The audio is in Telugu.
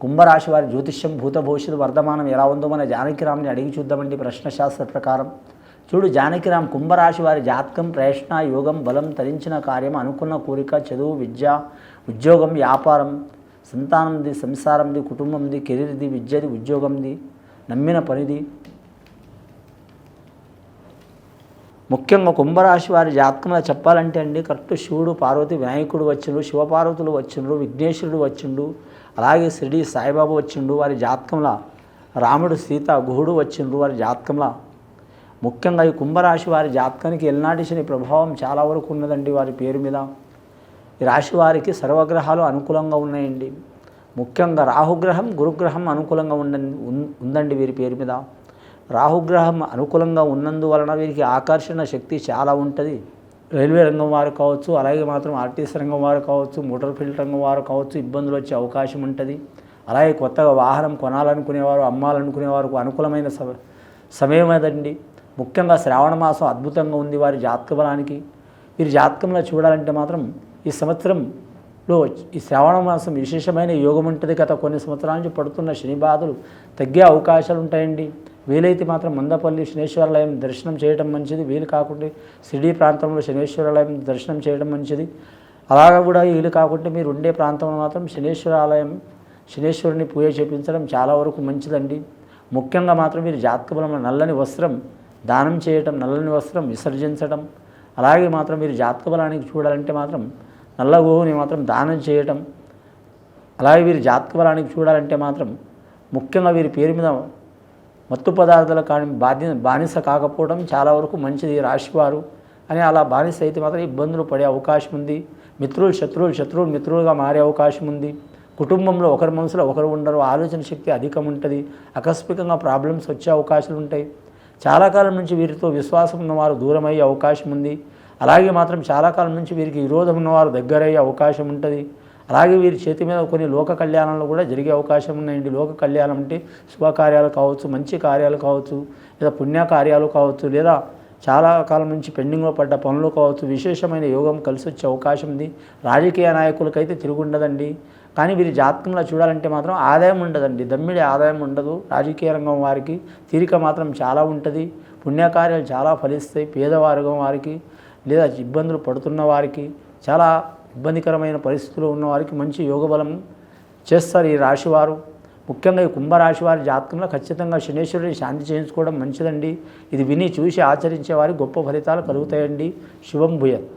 కుంభరాశి వారి జ్యోతిష్యం భూత భవిష్యత్తు వర్ధమానం ఎలా ఉందో మన జానకిరామ్ని అడిగి చూద్దామండి ప్రశ్నశాస్త్ర ప్రకారం. చూడు జానకిరామ్ కుంభరాశి వారి జాతకం ప్రయత్న యోగం బలం తరించిన కార్యం అనుకున్న కోరిక చదువు విద్య ఉద్యోగం వ్యాపారం సంతానంది సంసారంది కుటుంబంది కెరీర్ది విద్యది ఉద్యోగంది నమ్మిన పనిది. ముఖ్యంగా కుంభరాశి వారి జాతకంలో చెప్పాలంటే అండి కరెక్ట్ శివుడు పార్వతి వినాయకుడు వచ్చిండు శివపార్వతులు వచ్చిండ్రు విఘ్నేశ్వరుడు వచ్చిండు అలాగే షిరిడి సాయిబాబా వచ్చిండు వారి జాతకంలో రాముడు సీత గుహుడు వచ్చిండ్రు వారి జాతకంలో. ముఖ్యంగా ఈ కుంభరాశి వారి జాతకానికి ఎల్నాటి శని ప్రభావం చాలా వరకు ఉన్నదండి వారి పేరు మీద. ఈ రాశి వారికి సర్వగ్రహాలు అనుకూలంగా ఉన్నాయండి. ముఖ్యంగా రాహుగ్రహం గురుగ్రహం అనుకూలంగా ఉండండి ఉందండి వీరి పేరు మీద. రాహుగ్రహం అనుకూలంగా ఉన్నందువలన వీరికి ఆకర్షణ శక్తి చాలా ఉంటుంది. రైల్వే రంగం వారు కావచ్చు అలాగే మాత్రం ఆర్టీసీ రంగం వారు కావచ్చు మోటార్ ఫీల్డ్ రంగం వారు కావచ్చు ఇబ్బందులు వచ్చే అవకాశం ఉంటుంది. అలాగే కొత్తగా వాహనం కొనాలనుకునేవారు అమ్మాలనుకునేవారు అనుకూలమైన సమ సమయం అదండి. ముఖ్యంగా శ్రావణ మాసం అద్భుతంగా ఉంది వారి జాతక బలానికి. వీరి జాతకంలో చూడాలంటే మాత్రం ఈ సంవత్సరంలో ఈ శ్రావణ మాసం విశేషమైన యోగం ఉంటుంది గత కొన్ని సంవత్సరాల నుంచి పడుతున్న శని బాధలు తగ్గే అవకాశాలు ఉంటాయండి. వీలైతే మాత్రం మందపల్లి శనేశ్వరాలయం దర్శనం చేయడం మంచిది. వీలు కాకుండా సిడీ ప్రాంతంలో శనేశ్వరాలయం దర్శనం చేయడం మంచిది. అలాగా కూడా వీలు కాకుండా మీరు ఉండే ప్రాంతంలో మాత్రం శనేశ్వరాలయం శనేశ్వరుని పూజ చేపించడం చాలా వరకు మంచిదండి. ముఖ్యంగా మాత్రం మీరు జాతకబలంలో నల్లని వస్త్రం దానం చేయటం నల్లని వస్త్రం విసర్జించడం అలాగే మాత్రం మీరు జాతక బలానికి చూడాలంటే మాత్రం నల్ల గోవుని మాత్రం దానం చేయటం అలాగే వీరి జాతక బలానికి చూడాలంటే మాత్రం ముఖ్యంగా వీరి పేరు మీద మత్తు పదార్థాలు కానీ బాధ్య బానిస కాకపోవడం చాలా వరకు మంచిది. రాశివారు అని అలా బానిస అయితే మాత్రం ఇబ్బందులు పడే అవకాశం ఉంది. మిత్రులు శత్రువులు శత్రువులు మిత్రులుగా మారే అవకాశం ఉంది. కుటుంబంలో ఒకరి మనసులో ఒకరు ఉండరు. ఆలోచన శక్తి అధికం ఉంటుంది. ఆకస్మికంగా ప్రాబ్లమ్స్ వచ్చే అవకాశాలు ఉంటాయి. చాలా కాలం నుంచి వీరితో విశ్వాసం ఉన్నవారు దూరం అయ్యే అవకాశం ఉంది. అలాగే మాత్రం చాలా కాలం నుంచి వీరికి విరోధం ఉన్నవారు దగ్గరయ్యే అవకాశం ఉంటుంది. అలాగే వీరి చేతి మీద కొన్ని లోక కళ్యాణాలు కూడా జరిగే అవకాశం ఉన్నాయండి. లోక కళ్యాణం అంటే శుభకార్యాలు కావచ్చు మంచి కార్యాలు కావచ్చు లేదా పుణ్యకార్యాలు కావచ్చు లేదా చాలా కాలం నుంచి పెండింగ్లో పడ్డ పనులు కావచ్చు విశేషమైన యోగం కలిసి వచ్చే అవకాశం ఉంది. రాజకీయ నాయకులకైతే తిరుగుండదండి కానీ వీరి జాతకంలో చూడాలంటే మాత్రం ఆదాయం ఉండదండి. దమ్మిడి ఆదాయం ఉండదు. రాజకీయ రంగం వారికి తీరిక మాత్రం చాలా ఉంటుంది. పుణ్యకార్యాలు చాలా ఫలిస్తాయి. పేదవర్గం వారికి లేదా ఇబ్బందులు పడుతున్న వారికి చాలా ఇబ్బందికరమైన పరిస్థితుల్లో ఉన్నవారికి మంచి యోగబలం చేస్తారు ఈ రాశివారు. ముఖ్యంగా ఈ కుంభరాశి వారి జాతకంలో ఖచ్చితంగా శనేశ్వరుడిని శాంతి చేయించుకోవడం మంచిదండి. ఇది విని చూసి ఆచరించే వారికి గొప్ప ఫలితాలు కలుగుతాయండి. శుభం భూయత్.